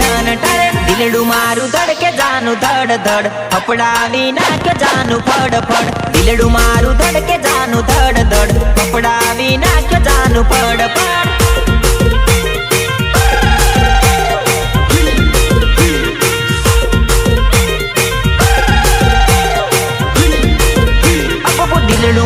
ઠન ઠન દિલડું મારું ધડકે જાનું ધડ ધડ. ફફડાવી નાખે જાનું ફડ ફડ દિલડું મારું ધડકે જાનું ધડ ધડ. ફફડાવી નાખે જાનું ફડ ફડ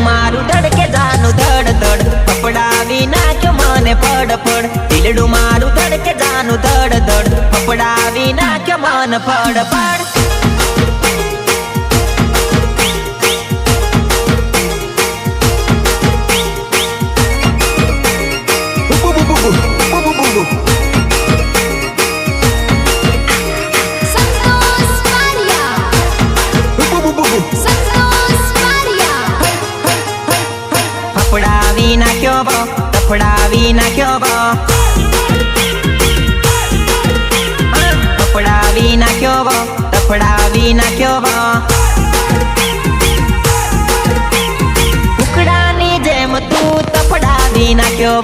મારું ધડકે જાનું ધડ ધડ. ફફડાવી નાખ્યો મને ફડ ફડ દિલડું મારું ધડકે જાનું ધડ ધડ. ફફડાવી નાખ્યો મન પડ પડ ફફડાવી નાખ્યો બો તફડાવી નાખ્યો બો. નાખ્યો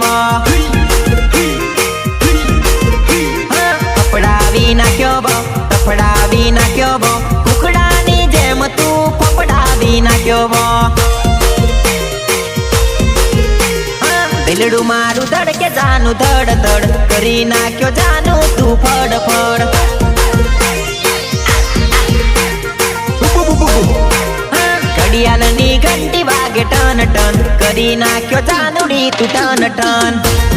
ફફડાવી નાખ્યો બો તફડાવી જેમ તું ફફડાવી નાખ્યો બો દિલડું મારું ધડકે જાનું ધડ ધડ કરી નાખ્યો જાનું તું ફડ ઘડિયાળની ઘંટી વાગે ટન ટન. કરી નાખ્યો જાનુડી તું ટન ટન.